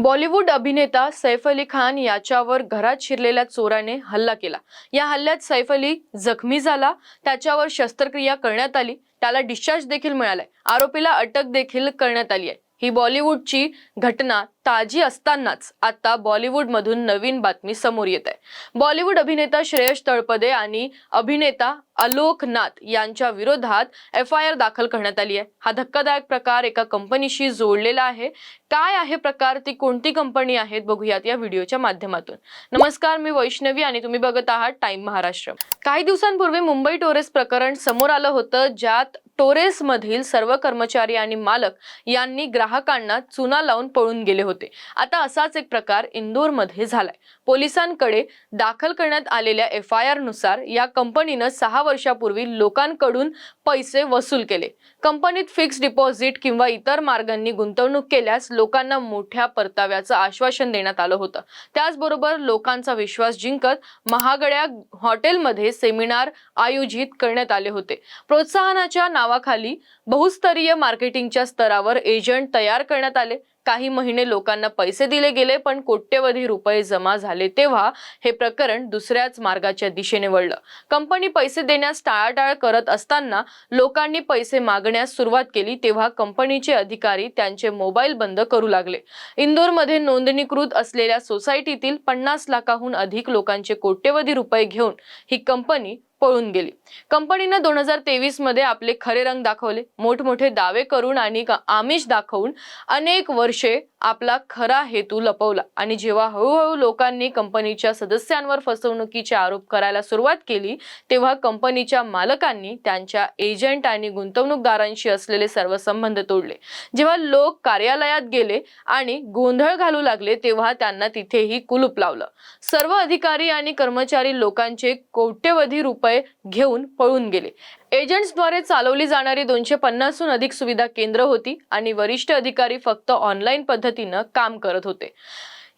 बॉलिवूड अभिनेता सैफ अली खान याच्यावर घरात शिरलेल्या चोराने हल्ला केला. या हल्ल्यात सैफ अली जखमी झाला त्याच्यावर शस्त्रक्रिया करण्यात आली त्याला डिस्चार्ज देखील मिळालाय. आरोपीला अटक देखील करण्यात आली आहे. ही बॉलिवूडची घटना ताजी असतानाच आता बॉलिवूडमधून नवीन बातमी समोर येत आहे. बॉलिवूड अभिनेता श्रेयश तळपदे आणि अभिनेता अलोक नाथ यांच्या विरोधात एफ आय आर दाखल करण्यात आली आहे. हा धक्कादायक प्रकार एका कंपनीशी जोडलेला आहे. काय आहे प्रकार? ती कोणती कंपनी आहेत? बघूयात या व्हिडिओच्या माध्यमातून. नमस्कार मी वैष्णवी आणि तुम्ही बघत आहात टाइम महाराष्ट्र. काही दिवसांपूर्वी मुंबई टोरेस प्रकरण समोर आलं होतं ज्यात टोरेसमधील सर्व कर्मचारी आणि मालक यांनी ग्राहकांना चुना लावून पळून गेले होते. आता असाच एक प्रकार इंदोरमध्ये झालाय. पोलिसांकडे दाखल करण्यात आलेल्या एफ आय आरनुसार या कंपनीनं सहा वर्षापूर्वी लोकांकडून पैसे वसूल केले. कंपनीत फिक्स डिपॉझिट किंवा इतर मार्गांनी गुंतवणूक केल्यास लोकांना मोठ्या परताव्याचं आश्वासन देण्यात आलं होतं. त्याचबरोबर लोकांचा विश्वास जिंकत महागड्या हॉटेलमध्ये सेमिनार आयोजित करण्यात आले होते. प्रोत्साहनाच्या नावाखाली बहुस्तरीय मार्केटिंगच्या स्तरावर एजंट तयार करण्यात आले. काही महिने लोकांना पैसे दिले गेले पण कोट्यवधी रुपये जमा झाले तेव्हा हे प्रकरण दुसऱ्याच मार्गाच्या दिशेने वळलं. कंपनी पैसे देण्यास टाळाटाळ करत असताना लोकांनी पैसे मागण्यास सुरुवात केली तेव्हा कंपनीचे अधिकारी त्यांचे मोबाईल बंद करू लागले. इंदोरमध्ये नोंदणीकृत असलेल्या सोसायटीतील पन्नास लाखाहून अधिक लोकांचे कोट्यवधी रुपये घेऊन ही कंपनी पळून गेली. कंपनीनं दोन हजार तेवीसमध्ये आपले खरे रंग दाखवले. मोठमोठे दावे करून आणि आमिष दाखवून अनेक वर्षे आपला खरा हेतू लपवला. आणि जेव्हा हळूहळू लोकांनी कंपनीच्या सदस्यांवर फसवणुकीचे आरोप करायला सुरुवात केली तेव्हा कंपनीच्या मालकांनी त्यांच्या एजंट आणि गुंतवणूकदारांशी असलेले सर्व संबंध तोडले. जेव्हा लोक कार्यालयात गेले आणि गोंधळ घालू लागले तेव्हा त्यांना तिथेही कुलूप लावलं. सर्व अधिकारी आणि कर्मचारी लोकांचे कोट्यवधी रुपये घेऊन पळून गेले. एजंट्सद्वारे चालवली जाणारी दोनशे पन्नासहून अधिक सुविधा केंद्र होती आणि वरिष्ठ अधिकारी फक्त ऑनलाईन पद्धतीनं काम करत होते.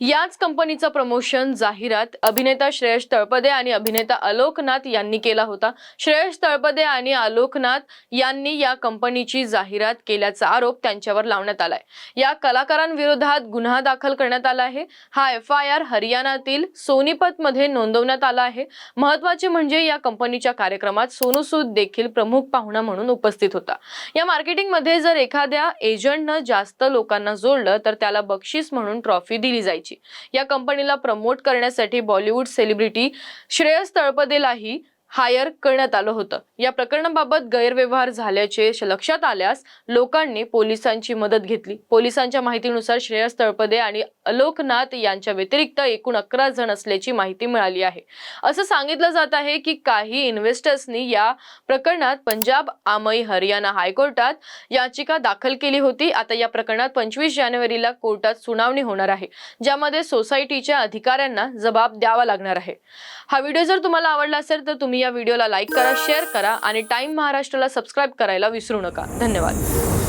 याच कंपनीचा प्रमोशन जाहिरात अभिनेता श्रेयश तळपदे आणि अभिनेता आलोकनाथ यांनी केला होता. श्रेयश तळपदे आणि आलोकनाथ यांनी या कंपनीची जाहिरात केल्याचा आरोप त्यांच्यावर लावण्यात आलाय. या कलाकारांविरोधात गुन्हा दाखल करण्यात आला आहे. हा एफ आय आर हरियाणातील सोनीपत मध्ये नोंदवण्यात आला आहे. महत्त्वाचे म्हणजे या कंपनीच्या कार्यक्रमात सोनू सूद देखील प्रमुख पाहुणा म्हणून उपस्थित होता. या मार्केटिंगमध्ये जर एखाद्या एजंटनं जास्त लोकांना जोडलं तर त्याला बक्षीस म्हणून ट्रॉफी दिली जायची. या कंपनीला प्रमोट करण्यासाठी बॉलिवूड सेलिब्रिटी श्रेयस तळपदेलाही हायर करण्यात आलं होतं. या प्रकरणाबाबत गैरव्यवहार झाल्याचे लक्षात आल्यास लोकांनी पोलिसांची मदत घेतली. पोलिसांच्या माहितीनुसार श्रेयस तळपदे आणि अलोकनाथ यांच्या व्यतिरिक्त एकूण अकरा जण असल्याची माहिती मिळाली आहे. असं सांगितलं जात आहे की काही इन्व्हेस्टर्सनी या प्रकरणात पंजाब आमई हरियाणा हायकोर्टात याचिका दाखल केली होती. आता या प्रकरणात पंचवीस जानेवारीला कोर्टात सुनावणी होणार आहे ज्यामध्ये सोसायटीच्या अधिकाऱ्यांना जबाब द्यावा लागणार आहे. हा व्हिडिओ जर तुम्हाला आवडला असेल तर तुम्ही या व्हिडिओला लाईक करा शेअर करा आणि टाइम महाराष्ट्राला सबस्क्राईब करायला विसरू नका. धन्यवाद.